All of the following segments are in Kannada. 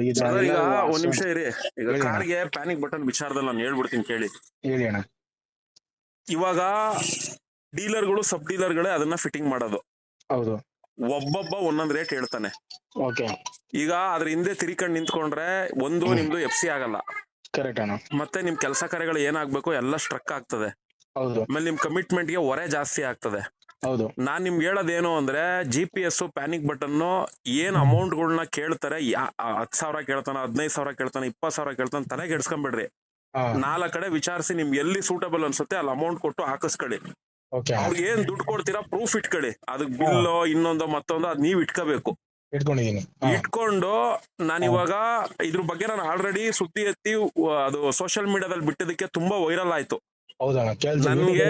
ಈಗ ಒಂದ್ ನಿಮಿಷ ಇರಿ. ಈಗ. ಕಾರ್ಗೆ ಪ್ಯಾನಿಕ್ ಬಟನ್ ವಿಚಾರದಲ್ಲಿ ನಾನು ಹೇಳ್ಬಿಡ್ತೀನಿ ಕೇಳಿ. ಹೇಳಿ ಅಣ್ಣ. ಇವಾಗ ಡೀಲರ್ಗಳು ಸಬ್ ಡೀಲರ್ಗಳೇ ಅದನ್ನ ಫಿಟ್ಟಿಂಗ್ ಮಾಡೋದು. ಹೌದು. ಒಬ್ಬೊಬ್ಬ ಒಂದೊಂದ್ ರೇಟ್ ಹೇಳ್ತಾನೆ. ಓಕೆ. ಈಗ ಅದ್ರ ಹಿಂದೆ ತಿರ್ಕೊಂಡ್ ನಿಂತ್ಕೊಂಡ್ರೆ ಒಂದು ನಿಮ್ದು ಎಫ್ ಸಿ ಆಗಲ್ಲ. ಕರೆಕ್ಟ್ ಅಣ್ಣ. ಮತ್ತೆ ನಿಮ್ ಕೆಲಸ ಕಾರ್ಯಗಳು ಏನಾಗ್ಬೇಕು ಎಲ್ಲ ಸ್ಟ್ರಕ್ ಆಗ್ತದೆ. ಹೌದು. ಆಮೇಲೆ ನಿಮ್ ಕಮಿಟ್ಮೆಂಟ್ಗೆ ಹೊರೆ ಜಾಸ್ತಿ ಆಗ್ತದೆ. ಹೌದು. ನಾನ್ ನಿಮ್ಗೆ ಹೇಳೋದೇನು ಅಂದ್ರೆ G P S panic button ಏನ್ ಅಮೌಂಟ್ ಗಳನ್ನ ಕೇಳ್ತಾರೆ ಹತ್ ಸಾವಿರ ಕೇಳ್ತಾನ ಹದಿನೈದು ಸಾವಿರ ಕೇಳ್ತಾನ ಇಪ್ಪತ್ ಸಾವಿರ ಕೇಳ್ತಾನ ತಲೆ ಕೆಡ್ಸ್ಕೊಂಡ್ಬಿಡ್ರಿ. ನಾಲ್ಕ ಕಡೆ ವಿಚಾರಿಸಿ ನಿಮ್ಗೆ ಎಲ್ಲಿ ಸೂಟಬಲ್ ಅನ್ಸುತ್ತೆ ಅಲ್ಲಿ ಅಮೌಂಟ್ ಕೊಟ್ಟು ಹಾಕಿಸ್ಕೊಳ್ಳಿ. ಅವ್ರಿಗೆ ಏನ್ ದುಡ್ಡು ಕೊಡ್ತೀರಾ ಪ್ರೂಫ್ ಇಟ್ಕೊಳ್ಳಿ. ಅದಕ್ಕೆ ಬಿಲ್ ಇನ್ನೊಂದು ಮತ್ತೊಂದು ಅದ್ ನೀವ್ ಇಟ್ಕೋಬೇಕು. ಇಟ್ಕೊಂಡಿದೀನಿ. ಇಟ್ಕೊಂಡು ನಾನು ಇವಾಗ ಇದ್ರ ಬಗ್ಗೆ ನಾನು ಆಲ್ರೆಡಿ ಸುದ್ದಿ ಎತ್ತಿ ಅದು ಸೋಷಿಯಲ್ ಮೀಡಿಯಾದಲ್ಲಿ ಬಿಟ್ಟಿದ್ದಕ್ಕೆ ತುಂಬಾ ವೈರಲ್ ಆಯ್ತು. ನನ್ಗೆ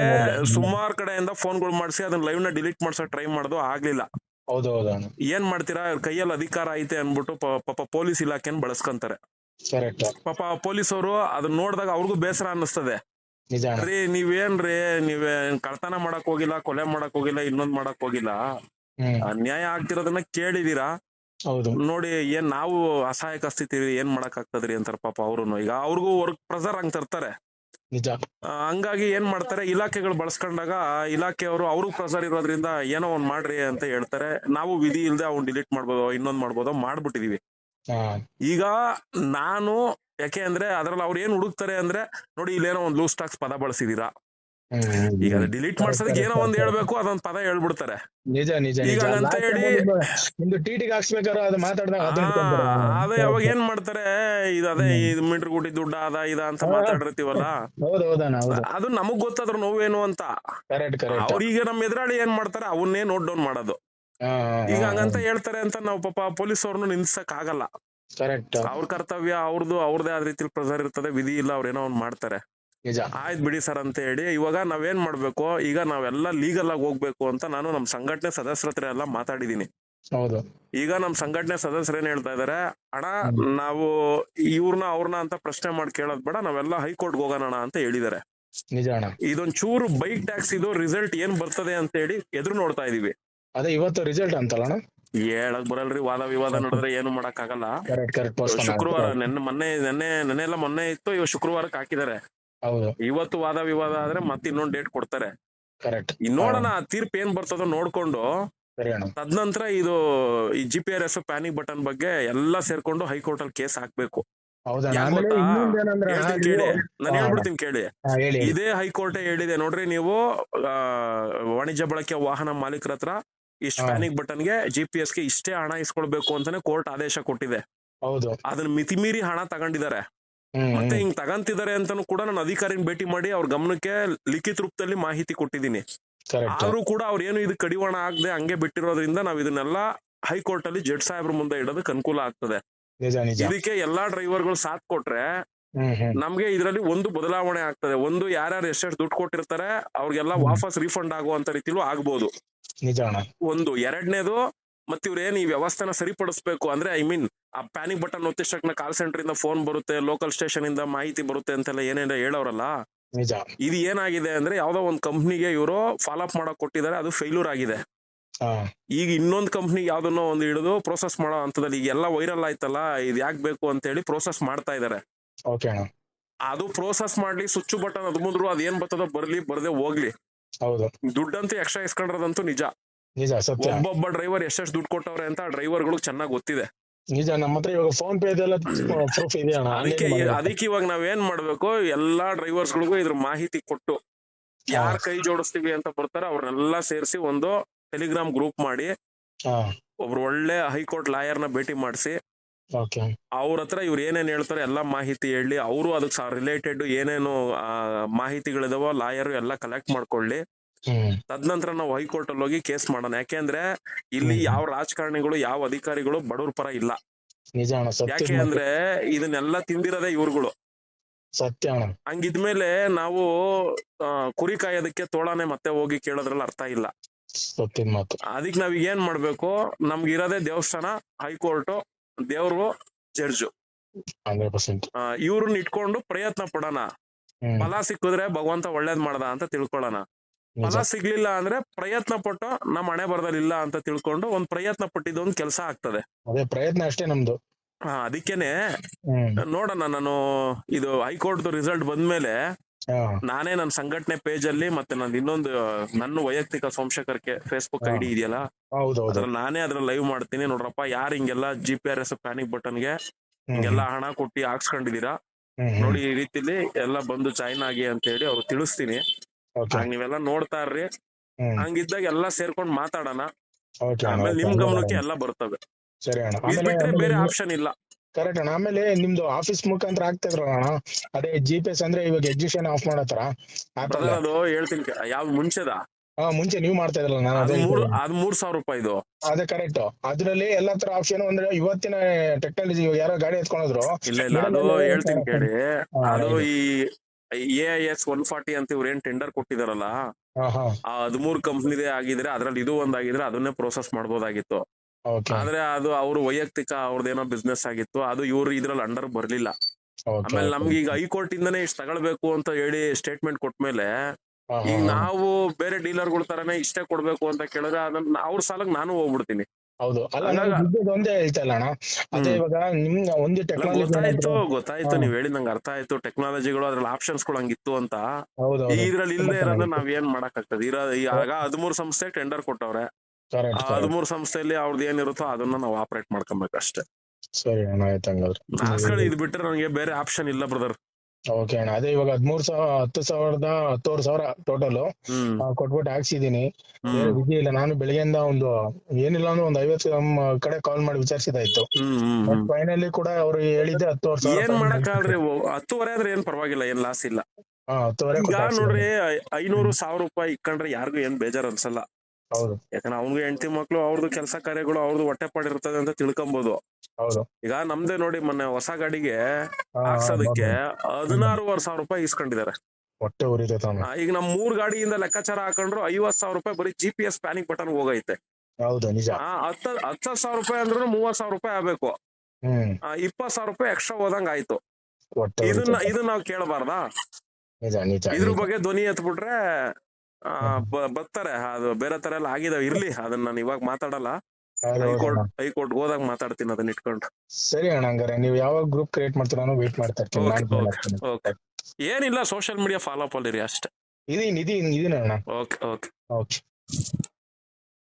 ಸುಮಾರು ಕಡೆಯಿಂದ ಫೋನ್ಗಳು ಮಾಡಿಸಿ ಅದನ್ನ ಲೈವ್ನ ಡಿಲೀಟ್ ಮಾಡ್ಸೋ ಟ್ರೈ ಮಾಡೋದು ಆಗ್ಲಿಲ್ಲ. ಹೌದು ಹೌದು ಏನ್ ಮಾಡ್ತೀರಾ? ಕೈಯಲ್ಲಿ ಅಧಿಕಾರ ಐತೆ ಅನ್ಬಿಟ್ಟು ಪಾಪ ಪೊಲೀಸ್ ಇಲಾಖೆನ್ ಬಳಸ್ಕೊಂತಾರೆ. ಪಾಪ ಪೊಲೀಸ್ ಅವರು ಅದನ್ನ ನೋಡಿದಾಗ ಅವ್ರಿಗೂ ಬೇಸರ ಅನ್ನಿಸ್ತದೆ. ರೀ ನೀವೇನ್ರಿ? ನೀವೇನ್ ಕಳ್ತನ ಮಾಡಕ್ ಹೋಗಿಲ್ಲ ಕೊಲೆ ಮಾಡಕ್ ಹೋಗಿಲ್ಲ ಇನ್ನೊಂದ್ ಮಾಡಕ್ ಹೋಗಿಲ್ಲ? ಅನ್ಯಾಯ ಆಗ್ತಿರೋದನ್ನ ಕೇಳಿದೀರಾ? ಹೌದು. ನೋಡಿ ಏನ್ ನಾವು ಅಸಹಾಯಕ ಸ್ಥಿತಿ ಏನ್ ಮಾಡಕ್ ಆಗ್ತದ್ರಿ ಅಂತಾರ ಪಾಪ ಅವ್ರು ಈಗ ಅವ್ರಿಗೂ ವರ್ಕ್ ಪ್ರೆಸರ್ ಹಂಗ್ ತರ್ತಾರೆ. ನಿಜ. ಹಂಗಾಗಿ ಏನ್ ಮಾಡ್ತಾರೆ ಇಲಾಖೆಗಳು ಬಳಸ್ಕೊಂಡಾಗ ಇಲಾಖೆಯವರು ಅವ್ರಿಗೆ ಪ್ರಸಾರ ಇರೋದ್ರಿಂದ ಏನೋ ಒಂದ್ ಮಾಡ್ರಿ ಅಂತ ಹೇಳ್ತಾರೆ. ನಾವು ವಿಧಿ ಇಲ್ದೆ ಅವ್ನ್ ಡಿಲೀಟ್ ಮಾಡ್ಬೋದು ಇನ್ನೊಂದ್ ಮಾಡ್ಬೋದು ಮಾಡ್ಬಿಟ್ಟಿದೀವಿ. ಈಗ ನಾನು ಯಾಕೆ ಅಂದ್ರೆ ಅದ್ರಲ್ಲಿ ಅವ್ರು ಏನ್ ಹುಡುಕ್ತಾರೆ ಅಂದ್ರೆ ನೋಡಿ ಇಲ್ಲೇನೋ ಒಂದ್ ಲೂಸ್ ಟಾಕ್ಸ್ ಪದ ಬಳಸಿದೀರಾ. ಈಗ ಡಿಲೀಟ್ ಮಾಡ್ಸೋದಕ್ಕೆ ಏನೋ ಒಂದ್ ಹೇಳ್ಬೇಕು ಅದೊಂದ್ ಪದ ಹೇಳ್ಬಿಡ್ತಾರೆ. ನಿಜ ನಿಜ ಈಗ time ಹೇಳಿ- ನಿಮ್ದು ಟಿಟಿಗೆ ಹಾಕ್ಸ್ಬೇಕಾದ್ರೆ ಅದು ಮಾತಾಡ್ದಾಗ ಅದು ಅವಾಗ ಏನ್ ಮಾಡ್ತಾರೆ ಇದ್ ಅದೇ ಇದು ಮೀಟರ್ ಗುಡಿ ದುಡ್ಡ ಅದ ಇದ ಅಂತ ಮಾತಾಡಿರ್ತೀವಲ್ಲ? ಅದು ನಮಗ್ ಗೊತ್ತಾದ್ರ ನೋವೇನು ಅಂತ. ಅವ್ರೀಗ ನಮ್ ಎದುರಾಳಿ ಏನ್ ಮಾಡ್ತಾರೆ ಅವನ್ನೇ ನೋಟ್ ಡೌನ್ ಮಾಡೋದು. ಈಗ ಹಂಗಂತ ಹೇಳ್ತಾರೆ ಅಂತ ನಾವು ಪಾಪ ಪೊಲೀಸ್ ಅವ್ರನ್ನು ನಿಲ್ಸಕ್ ಆಗಲ್ಲ ಕರೆಕ್ಟ್ ಅವ್ರ ಕರ್ತವ್ಯ ಅವ್ರದ್ದು ಅವ್ರದೇ ಆದ ರೀತಿಲಿ ಪ್ರೆಸರ್ ಇರ್ತದೆ ವಿಧಿ ಇಲ್ಲ ಅವ್ರ ಏನೋ ಒಂದ್ ಮಾಡ್ತಾರೆ. ನಿಜ. ಆಯ್ತು ಬಿಡಿ ಸರ್ ಅಂತ ಹೇಳಿ ಇವಾಗ ನಾವೇನ್ ಮಾಡ್ಬೇಕು ಈಗ ನಾವೆಲ್ಲ ಲೀಗಲ್ ಆಗಿ ಹೋಗ್ಬೇಕು ಅಂತ ನಾನು ನಮ್ ಸಂಘಟನೆ ಸದಸ್ಯರ ಹತ್ರ ಎಲ್ಲ ಮಾತಾಡಿದೀನಿ. ಹೌದು. ಈಗ ನಮ್ ಸಂಘಟನೆ ಸದಸ್ಯರು ಏನ್ ಹೇಳ್ತಾ ಇದಾರೆ ಅಣ್ಣ ನಾವು ಇವ್ರನ್ನ ಅವ್ರನ್ನ ಅಂತ ಪ್ರಶ್ನೆ ಮಾಡಿ ಕೇಳೋದ್ ಬೇಡ ನಾವೆಲ್ಲ ಹೈಕೋರ್ಟ್ ಹೋಗೋಣ ಅಣ್ಣ ಅಂತ ಹೇಳಿದಾರೆ. ನಿಜ ಅಣ್ಣ. ಇದೊಂದ್ ಚೂರು ಬೈಕ್ ಟ್ಯಾಕ್ಸ್ ಇದು ರಿಸಲ್ಟ್ ಏನ್ ಬರ್ತದೆ ಅಂತ ಹೇಳಿ ಎದುರು ನೋಡ್ತಾ ಇದೀವಿ. ಅದೇ ಇವತ್ತು ರಿಸಲ್ಟ್ ಅಂತಲ್ಲ ಅಣ್ಣ? ಹೇಳಕ್ ಬರಲ್ರಿ ವಾದ ವಿವಾದ ನಡೆದ್ರೆ ಏನು ಮಾಡಕ್ ಆಗಲ್ಲ ಶುಕ್ರವಾರ ನೆನ್ನೆ ಮೊನ್ನೆ ನೆನ್ನೆ ನೆನ್ನೆ ಎಲ್ಲ ಮೊನ್ನೆ ಇತ್ತು ಇವಾಗ ಶುಕ್ರವಾರಕ್ಕೆ ಹಾಕಿದ್ದಾರೆ ಹೌದು. ಇವತ್ತು ವಾದ ವಿವಾದ ಆದ್ರೆ ಮತ್ತೆ ಇನ್ನೊಂದ್ ಡೇಟ್ ಕೊಡ್ತಾರೆ. ಕರೆಕ್ಟ್ ನೋಡೋಣ ಆ ತೀರ್ಪ್ ಏನ್ ಬರ್ತದೋ ನೋಡ್ಕೊಂಡು ತದ್ನಂತರ ಇದು ಈ G P R S panic button ಬಗ್ಗೆ ಎಲ್ಲಾ ಸೇರ್ಕೊಂಡು ಹೈಕೋರ್ಟ್ ಅಲ್ಲಿ ಕೇಸ್ ಹಾಕ್ಬೇಕು. ನಾನು ಹೇಳ್ಬಿಡ್ತೀನಿ ಕೇಳಿ. ಇದೇ ಹೈಕೋರ್ಟ್ ಹೇಳಿದೆ. ನೋಡ್ರಿ ನೀವು ವಾಣಿಜ್ಯ ಬಳಕೆ ವಾಹನ ಮಾಲೀಕರ ಹತ್ರ ಇಷ್ಟ ಪ್ಯಾನಿಕ್ ಬಟನ್ಗೆ ಜಿ ಪಿ ಎಸ್ಗೆ ಇಷ್ಟೇ ಹಣ ಇಸ್ಕೊಳ್ಬೇಕು ಅಂತಾನೆ ಕೋರ್ಟ್ ಆದೇಶ ಕೊಟ್ಟಿದೆ. ಹೌದು. ಅದನ್ನ ಮಿತಿಮೀರಿ ಹಣ ತಗೊಂಡಿದ್ದಾರೆ. ಮತ್ತೆ ಹಿಂಗ್ ತಗಂತಿದ್ದಾರೆ ಅಂತಾನು ಕೂಡ ನಾನು ಅಧಿಕಾರಿನ ಭೇಟಿ ಮಾಡಿ ಅವ್ರ ಗಮನಕ್ಕೆ ಲಿಖಿತ ರೂಪದಲ್ಲಿ ಮಾಹಿತಿ ಕೊಟ್ಟಿದ್ದೀನಿ. ಆದ್ರೂ ಕೂಡ ಅವ್ರೇನು ಏನು ಇದು ಕಡಿವಾಣ ಆಗದೆ ಹಂಗೆ ಬಿಟ್ಟಿರೋದ್ರಿಂದ ನಾವ್ ಇದನ್ನೆಲ್ಲ ಹೈಕೋರ್ಟ್ ಅಲ್ಲಿ ಜಡ್ ಸಾಹೇಬ್ರ ಮುಂದೆ ಇಡೋದಕ್ಕೆ ಅನುಕೂಲ ಆಗ್ತದೆ. ಇದಕ್ಕೆ ಎಲ್ಲಾ ಡ್ರೈವರ್ಗಳು ಸಾಥ್ ಕೊಟ್ರೆ ನಮ್ಗೆ ಇದರಲ್ಲಿ ಒಂದು ಬದಲಾವಣೆ ಆಗ್ತದೆ. ಒಂದು ಯಾರ್ಯಾರು ಎಷ್ಟೆಷ್ಟು ದುಡ್ಡು ಕೊಟ್ಟಿರ್ತಾರೆ ಅವ್ರಿಗೆಲ್ಲ. ವಾಪಸ್ ರೀಫಂಡ್ ಆಗುವಂತ ರೀತಿಲೂ ಅಣ್ಣ. ಒಂದು. ಎರಡನೇದು ಮತ್ತೆ ಇವ್ರು ಏನ್ ಈ ವ್ಯವಸ್ಥೆನ ಸರಿಪಡಿಸ್ಬೇಕು ಅಂದ್ರೆ ಐ ಮೀನ್ ಆ ಪ್ಯಾನಿಕ್ ಬಟನ್ ಒತ್ತಿಷ್ಟಕ್ನ ಕಾಲ್ ಸೆಂಟರ್ ಇಂದ ಫೋನ್ ಬರುತ್ತೆ ಲೋಕಲ್ ಸ್ಟೇಷನ್ ಇಂದ ಮಾಹಿತಿ ಬರುತ್ತೆ ಅಂತೆಲ್ಲ ಏನೇನ ಹೇಳೋರಲ್ಲ? ನಿಜ. ಇದು ಏನಾಗಿದೆ ಅಂದ್ರೆ ಯಾವ್ದೋ ಒಂದ್ ಕಂಪ್ನಿಗೆ ಇವರು ಫಾಲೋ ಅಪ್ ಮಾಡಕ್ ಕೊಟ್ಟಿದ್ದಾರೆ ಅದು ಫೇಲ್ಯೂರ್ ಆಗಿದೆ. ಈಗ ಇನ್ನೊಂದ್ ಕಂಪ್ನಿ ಯಾವ್ದನ್ನೋ ಒಂದು ಹಿಡಿದು ಪ್ರೋಸೆಸ್ ಮಾಡೋ ಹಂತದಲ್ಲಿ ಈಗ ಎಲ್ಲ ವೈರಲ್ ಆಯ್ತಲ್ಲ ಇದು ಯಾಕೆ ಬೇಕು ಅಂತ ಹೇಳಿ ಪ್ರೋಸೆಸ್ ಮಾಡ್ತಾ ಇದಾರೆ. ಅದು ಪ್ರೋಸೆಸ್ ಮಾಡ್ಲಿ ಸ್ವಿಚ್ ಬಟನ್ ಅದ್ ಮುಂದ್ರು ಅದ್ ಏನ್ ಬರ್ತದೋ ಬರ್ಲಿ ಬರ್ದೆ ಹೋಗ್ಲಿ. ದುಡ್ಡಂತೂ ಎಕ್ಸ್ಟ್ರಾ ಇಸ್ಕೊಂಡ್ರದಂತೂ ನಿಜ. ಒಬ್ಬೊಬ್ಬ ಡ್ರೈವರ್ ಎಷ್ಟೆಷ್ಟು ದುಡ್ಡು ಕೊಟ್ಟವ್ರೆ ಅಂತ ಡ್ರೈವರ್ಗಳು ಚೆನ್ನಾಗಿ ಗೊತ್ತಿದೆ. ನಿಜ ನಮ್ಮ ಹತ್ರ ಇವಾಗ ಫೋನ್ ಪೇ ಇದೆಲ್ಲ ಪ್ರೂಫ್ ಇದೆ ಅಣ್ಣ? ಅದಕ್ಕೆ. ಅದಕ್ಕೆ ಇವಾಗ ನಾವ್ ಏನ್ ಮಾಡ್ಬೇಕು ಎಲ್ಲಾ ಡ್ರೈವರ್ಸ್ ಗಳಿಗೂ ಇದ್ರ ಮಾಹಿತಿ ಕೊಟ್ಟು ಯಾರ ಕೈ ಜೋಡಿಸ್ತೀವಿ ಅಂತ ಬರ್ತಾರೆ ಅವ್ರನ್ನೆಲ್ಲಾ ಸೇರಿಸಿ ಒಂದು ಟೆಲಿಗ್ರಾಮ್ ಗ್ರೂಪ್ ಮಾಡಿ ಒಬ್ರು ಒಳ್ಳೆ ಹೈಕೋರ್ಟ್ ಲಾಯರ್ನ ಭೇಟಿ ಮಾಡಿಸಿ ಅವ್ರ ಹತ್ರ ಇವ್ರು ಏನೇನ್ ಹೇಳ್ತಾರೆ ಎಲ್ಲಾ ಮಾಹಿತಿ ಹೇಳಿ ಅವರು ಅದಕ್ಕೆ ರಿಲೇಟೆಡ್ ಏನೇನು ಮಾಹಿತಿಗಳಿದಾವ ಲಾಯರ್ ಎಲ್ಲ ಕಲೆಕ್ಟ್ ಮಾಡ್ಕೊಳ್ಳಿ. ತದನಂತರ ನಾವು ಹೈಕೋರ್ಟ್ ಅಲ್ಲಿ ಹೋಗಿ ಕೇಸ್ ಮಾಡೋಣ. ಯಾಕೆಂದ್ರೆ ಇಲ್ಲಿ. ಯಾವ ರಾಜಕಾರಣಿಗಳು ಯಾವ ಅಧಿಕಾರಿಗಳು ಬಡವ್ರ ಪರ ಇಲ್ಲ. ನಿಜ ಅಣ್ಣ ಸತ್ಯ ಯಾಕೆ ಅಂದ್ರೆ ಇದನ್ನೆಲ್ಲ ತಿಂದಿರೋದೇ ಇವ್ರುಗಳು. ಸತ್ಯ ಅಣ್ಣ. ಹಂಗಿದ್ಮೇಲೆ ನಾವು ಕುರಿ ಕಾಯೋದಕ್ಕೆ ತೋಳನೆ ಮತ್ತೆ ಹೋಗಿ ಕೇಳೋದ್ರಲ್ಲಿ ಅರ್ಥ ಇಲ್ಲ. ಸತ್ಯದ ಮಾತು. ಅದಕ್ಕೆ ನಾವ್ ಏನ್ ಮಾಡ್ಬೇಕು ನಮ್ಗೆ ಇರೋದೇ ದೇವಸ್ಥಾನ ಹೈಕೋರ್ಟ್ ದೇವ್ರು ಜಡ್ಜು. Hundred percent. ಇವ್ರನ್ನ ಇಟ್ಕೊಂಡು ಪ್ರಯತ್ನ ಪಡೋಣ. ಫಲ ಸಿಕ್ಕಿದ್ರೆ ಭಗವಂತ ಒಳ್ಳೇದ್ ಮಾಡ್ದ ಅಂತ ತಿಳ್ಕೊಳ್ಳೋಣ. ಫಲ ಸಿಗ್ಲಿಲ್ಲ ಅಂದ್ರೆ ಪ್ರಯತ್ನ ಪಟ್ಟು ನಮ್ಮ ಹಣೆ ಬರದಲ್ಲಿ ಇಲ್ಲ ಅಂತ ತಿಳ್ಕೊಂಡು ಒಂದ್ ಪ್ರಯತ್ನ ಪಟ್ಟಿದ್ದು ಒಂದ್ ಕೆಲಸ ಆಗ್ತದೆ. ಅದೇ ಪ್ರಯತ್ನ ಅಷ್ಟೇ ನಮ್ದು. ಹಾ ಅದಕ್ಕೇನೆ ನೋಡೋಣ ನಾನು ಇದು ಹೈಕೋರ್ಟ್ ರಿಸಲ್ಟ್ ಬಂದ್ಮೇಲೆ ನಾನೇ ನನ್ನ ಸಂಘಟನೆ ಪೇಜ್ ಅಲ್ಲಿ ಮತ್ತೆ ನನ್ನ ಇನ್ನೊಂದು ನನ್ನ ವೈಯಕ್ತಿಕ ಸೋಮಶೇಖರ್ಗೆ ಫೇಸ್ಬುಕ್. ಐಡಿ ಇದೆಯಲ್ಲ? ನಾನೇ ಅದ್ರ ಲೈವ್ ಮಾಡ್ತೀನಿ. ನೋಡ್ರಪ್ಪ ಯಾರು ಹಿಂಗೆಲ್ಲ G P R S panic ಬಟನ್ಗೆ ಹಿಂಗೆಲ್ಲ ಹಣ ಕೊಟ್ಟಿ ಹಾಕ್ಸ್ಕೊಂಡಿದೀರಾ ನೋಡಿ ಈ ರೀತಿಲಿ ಎಲ್ಲ ಬಂದು ಜಾಯ್ನ್ ಆಗಿ ಅಂತ ಹೇಳಿ ಅವ್ರು ತಿಳಿಸ್ತೀನಿ. ಹಂಗ್ ನೀವೆಲ್ಲ ನೋಡ್ತಾ ಇರ್ರಿ ಹ್ಮ್. ಹಂಗಿದ್ದಾಗ ಎಲ್ಲ ಸೇರ್ಕೊಂಡ್ ಮಾತಾಡೋಣ. ಆಮೇಲೆ ನಿಮ್ ಗಮನಕ್ಕೆ. ಎಲ್ಲ ಬರ್ತವೆ. ಸರಿ ಅಣ್ಣ ಇದ್ ಬಿಟ್ರೆ ಬೇರೆ ಆಪ್ಷನ್ ಇಲ್ಲ. ಕರೆಕ್ಟ್ ಅಣ್ಣ ಆಮೇಲೆ ನಿಮ್ದು ಆಫೀಸ್ ಮುಖಾಂತರ ಆಗ್ತಾ ಇದ್ರಲ್ಲ ಅಣ್ಣ ಅದೇ ಜಿ ಪಿ ಎಸ್ ಅಂದ್ರೆ ಇವಾಗ ಎಜುಕೇಶನ್ ಆಫ್ ಮಾಡತ್ರ ಅದು ಹೇಳ್ತೀನಿ ಯಾವ ಮುಂಚೆದ? ಹಾ ಮುಂಚೆ ನೀವು ಮಾಡ್ತಾ ಇದ್ರಲ್ಲ ನಾನು ಅದು ಅದೇ ಅದು ಅದ್ ಮೂರ್ ಸಾವಿರ ರೂಪಾಯಿ ಇದು. ಅದೇ ಕರೆಕ್ಟ್ ಅದ್ರಲ್ಲಿ ಎಲ್ಲಾ ತರ ಆಪ್ಷನ್ ಅಂದ್ರೆ ಇವತ್ತಿನ ಟೆಕ್ನಾಲಜಿ ಯಾರೋ ಗಾಡಿ ಎತ್ಕೊಂಡ್ರು ಇಲ್ಲ ಇಲ್ಲ ಅದು ಹೇಳ್ತೀನಿ ಕೇಳಿ. ಅದು ಈ A I S one forty ಅಂತ ಇವ್ರು ಏನ್ ಟೆಂಡರ್ ಕೊಟ್ಟಿದಾರಲ್ಲ ಆ ಹದಿಮೂರು ಕಂಪ್ನಿದೇ ಆಗಿದ್ರೆ ಅದ್ರಲ್ಲಿ ಇದು ಒಂದಾಗಿದ್ರೆ ಅದನ್ನೇ ಪ್ರೋಸೆಸ್ ಮಾಡ್ಬೋದಾಗಿತ್ತು. ಆದ್ರೆ ಅದು ಅವ್ರ ವೈಯಕ್ತಿಕ ಅವ್ರದ್ದೇನೋ ಬಿಸ್ನೆಸ್ ಆಗಿತ್ತು ಅದು ಇವ್ರು ಇದ್ರಲ್ಲಿ ಅಂಡರ್ ಬರ್ಲಿಲ್ಲ. ಆಮೇಲೆ ನಮ್ಗೆ ಈಗ ಹೈಕೋರ್ಟ್ ಇಂದನೇ ಇಷ್ಟ ತಗೊಳ್ಬೇಕು ಅಂತ ಹೇಳಿ ಸ್ಟೇಟ್ಮೆಂಟ್ ಕೊಟ್ಮೇಲೆ ಈಗ ನಾವು ಬೇರೆ ಡೀಲರ್ಗಳ ತರನೇ ಇಷ್ಟೇ ಕೊಡ್ಬೇಕು ಅಂತ ಕೇಳಿದ್ರೆ ಅದನ್ನ ಅವ್ರ ಸಾಲಕ್ ನಾನು ಹೋಗ್ಬಿಡ್ತೀನಿ. ಹೌದು. ಅಲ್ಲ ಒಂದೇ ಅಣ್ಣ ಅದೇ. ಇವಾಗ ನಿಮ್ ಒಂದು ಟೆಕ್ನಾಲಜಿ ಗೊತ್ತಾಯ್ತು. ನೀವ್ ಹೇಳಿ ನಂಗೆ ಅರ್ಥ ಆಯ್ತು. ಟೆಕ್ನಾಲಜಿಗಳು ಅದ್ರಲ್ಲಿ ಆಪ್ಷನ್ಸ್ಗಳು ಹಂಗಿತ್ತು ಅಂತ. ಇದ್ರಲ್ಲಿ ಇಲ್ಲದೆ ಚೆನ್ನಾಗಿತ್ತು. ನಾವ್ ಏನ್ ಮಾಡಕ್ ಆಗ್ತದೆ ಇರೋ ಈಗ ಹದಿಮೂರು ಸಂಸ್ಥೆ ಟೆಂಡರ್ ಕೊಟ್ಟವ್ರೆ. ಹದಿಮೂರ್ ಸಂಸ್ಥೆಯಲ್ಲಿ ಅವ್ರದ್ದು ಏನಿರುತ್ತೋ ಅದನ್ನ ನಾವು ಆಪರೇಟ್ ಮಾಡ್ಕೊಬೇಕಷ್ಟೇ. ಸರಿ ಅಣ್ಣ ಆಯ್ತು ಹಂಗಾದ್ರೆ. ಇದ್ ಬಿಟ್ರೆ ನನಗೆ ಬೇರೆ ಆಪ್ಷನ್ ಇಲ್ಲ ಬ್ರದರ್ ಓಕೆ ಅಣ್ಣ. ಅದೇ ಇವಾಗ ಹದಿಮೂರ್ ಸಾವಿರ ಹತ್ತು ಸಾವಿರದ ಹತ್ತೂವರೆ ಸಾವಿರ ಟೋಟಲ್ ಹ್ಮ್. ಕೊಟ್ಬಿಟ್ಟು ಹಾಕ್ಸಿದೀನಿ ಬಿಜಿ ಇಲ್ಲ ನಾನು ಬೆಳಿಗ್ಗೆಯಿಂದ ಒಂದು ಏನಿಲ್ಲ ಅಂದ್ರೆ ಒಂದು ಐವತ್ತು ಕಡೆ ಕಾಲ್ ಮಾಡಿ ವಿಚಾರಿಸಿದಾಯ್ತು ಹ್ಮ್ ಬಟ್ ಫೈನಲಿ ಕೂಡ ಅವ್ರು ಹೇಳಿದ್ದೆ ಹತ್ತುವರೆ ಸಾವಿರ ಏನ್ ಮಾಡಕ್ಕಾಗ್ರಿ ಹತ್ತುವರೆ ಆದ್ರೆ ಏನ್ ಪರವಾಗಿಲ್ಲ ಏನ್ ಲಾಸ್ ಇಲ್ಲ. ಹಾ ಹತ್ತುವರೆ ಈಗ ನೋಡ್ರಿ ಐ- ಐನೂರು ಸಾವಿರ ರೂಪಾಯಿ ಇಕ್ಕಂಡ್ರೆ ಯಾರಿಗೂ ಏನ್ ಬೇಜಾರ್ ಅನ್ಸಲ್ಲ. ಹೌದು. ಯಾಕಂದ್ರೆ ಅವ್ನಿಗೆ ಹೆಂಡತಿ ಮಕ್ಳು ಅವ್ರದ್ದು ಕೆಲಸ ಕಾರ್ಯಗಳು ಅವ್ರದ್ದು ಹೊಟ್ಟೆ ಪಾಡಿರ್ತದೆ ಅಂತ ತಿಳ್ಕೊಬಹುದು ಹೌದು. ಈಗ ನಮ್ದೇ ನೋಡಿ ಮೊನ್ನೆ ಹೊಸ ಗಾಡಿಗೆ ಹಾಕ್ಸೋದಕ್ಕೆ ಹದಿನಾರುವರೆ ಹದಿನಾರೂವರೆ ಸಾವಿರ ರೂಪಾಯಿ ಇಸ್ಕೊಂಡಿದ್ದಾರೆ. ಹೊಟ್ಟೆ ಉರಿತೈತೆ ಅವ್ನು. ಆ, ಈಗ ನಮ್ ಮೂರ್ ಗಾಡಿಯಿಂದ ಲೆಕ್ಕಾಚಾರ ಹಾಕೊಂಡ್ರು ಐವತ್ ಸಾವಿರ ರೂಪಾಯಿ ಬರೀ G P S panic button ಹೋಗೈತೆ. ಹೌದು ನಿಜ. ಆ ಹತ್ತ ಹತ್ತ ಸಾವಿರ ರೂಪಾಯಿ ಅಂದ್ರೂ ಮೂವತ್ ಸಾವಿರ ರೂಪಾಯಿ ಆಗ್ಬೇಕು. ಹ್ಮ್. ಆ, ಇಪ್ಪತ್ ಸಾವಿರ ರೂಪಾಯಿ ಎಕ್ಸ್ಟ್ರಾ ಹೋದಂಗ್ ಆಯ್ತು. ಹೊಟ್ಟೆ ಇದನ್ನ ಉರಿತೈತೆ. ಇದನ್ನ ನಾವ್ ಕೇಳಬಾರ್ದಾ? ನಿಜ ನಿಜ ಇದ್ರ ಬಗ್ಗೆ ಧ್ವನಿ ಎತ್ಬಿಟ್ರೆ ಆ, ಬರ್ತಾರೆ. ಅದು ಬೇರೆ ತರ ಎಲ್ಲ ಆಗಿದಾವೆ. ಇರ್ಲಿ. ಅದನ್ನ ನಾನು ಇವಾಗ ಮಾತಾಡಲ್ಲ. ಹೈಕೋರ್ಟ್ ಹೈಕೋರ್ಟ್ ಹೋದಾಗ ಮಾತಾಡ್ತೀನಿ ಅದನ್ನ ಇಟ್ಕೊಂಡು. ಸರಿ ಅಣ್ಣ ಹಂಗಾರೆ. ನೀವು ಯಾವಾಗ ಗ್ರೂಪ್ ಕ್ರಿಯೇಟ್ ಮಾಡ್ತೀರಾ ನಾನು ವೇಟ್ ಮಾಡ್ತಾ ಇರ್ತೀನಿ. ಏನಿಲ್ಲ ಸೋಶಿಯಲ್ ಮೀಡಿಯಾ ಫಾಲೋ ಅಪ್ ಅಲ್ಲಿರಿ ಅಷ್ಟೇ. ಇದೀನಿ ಇದೀನಿ ಇದೀನಿ ಅಣ್ಣ. Okay okay okay